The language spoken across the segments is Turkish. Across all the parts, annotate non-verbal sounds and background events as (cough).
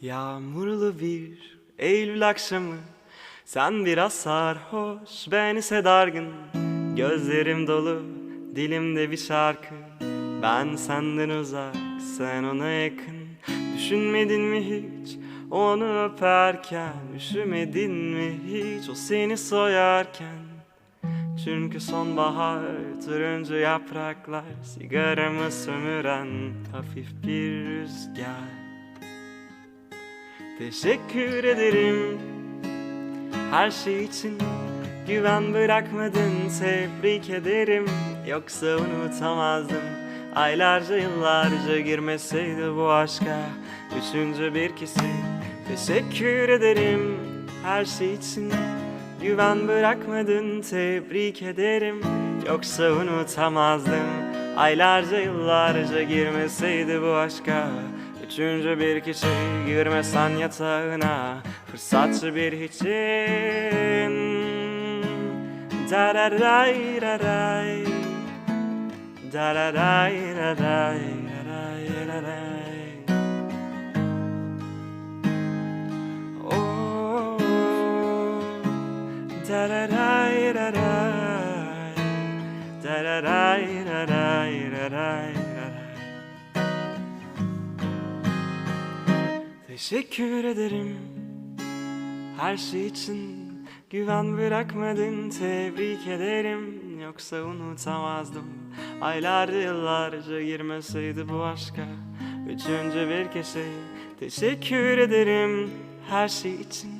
Yağmurlu bir Eylül akşamı. Sen biraz sarhoş ben ise dargın Gözlerim dolu dilimde bir şarkı. Ben senden uzak sen ona yakın. Düşünmedin mi hiç? Onu öperken Üşümedin mi hiç? O seni soyarken. Çünkü sonbahar turuncu yapraklar Sigaramı sömüren hafif bir rüzgar Teşekkür ederim. Her şey için Güven bırakmadın tebrik ederim. Yoksa unutamazdım. Aylarca yıllarca girmeseydi bu aşka Üçüncü bir kişi Teşekkür ederim. Her şey için Güven bırakmadın tebrik ederim. Yoksa unutamazdım. Aylarca yıllarca girmeseydi bu aşka Üçüncü bir kişi girmesen yatağına Fırsatçı bir hiçin. Dararay raray Dararay raray raray raray Oh, dararay raray Dararay raray raray Teşekkür ederim. Her şey için Güven bırakmadın. Tebrik ederim. Yoksa unutamazdım. Aylarca yıllarca girmeseydi bu aşka. Üçüncü bir kişi Teşekkür ederim. Her şey için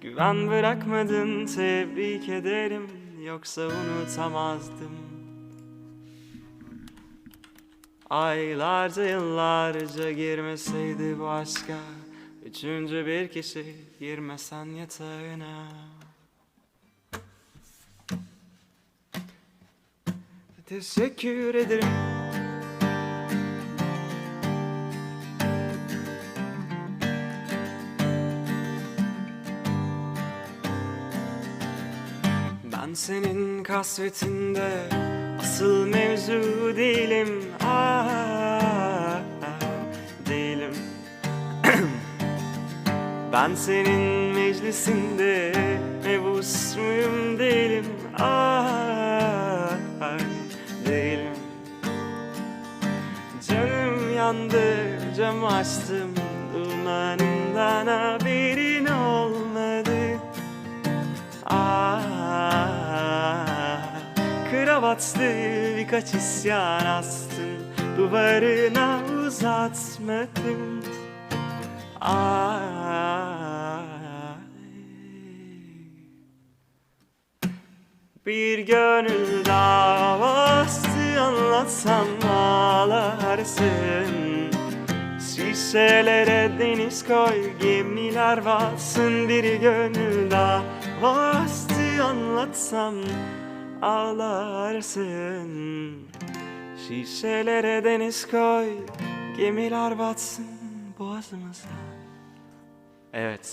Güven bırakmadın. Tebrik ederim. Yoksa unutamazdım Aylarca yıllarca girmeseydi bu aşka Üçüncü bir kişi girmesen yatağına. Teşekkür ederim. Ben senin kasvetinde asıl mevzu değilim. Ah, değilim. (clears throat) Ben senin meclisinde mebus muyum değilim? Ah, değilim. Canım yandı cam açtım. Dumanından haberin kravatlı birkaç isyan astım Duvarına uzatmadım. Ay. Bir gönül davası anlatsam ağlarsın. Şişelere deniz koy gemiler batsın Bir gönül davası anlatsam ağlarsın. Şişelere deniz koy gemiler batsın boğazımıza. Evet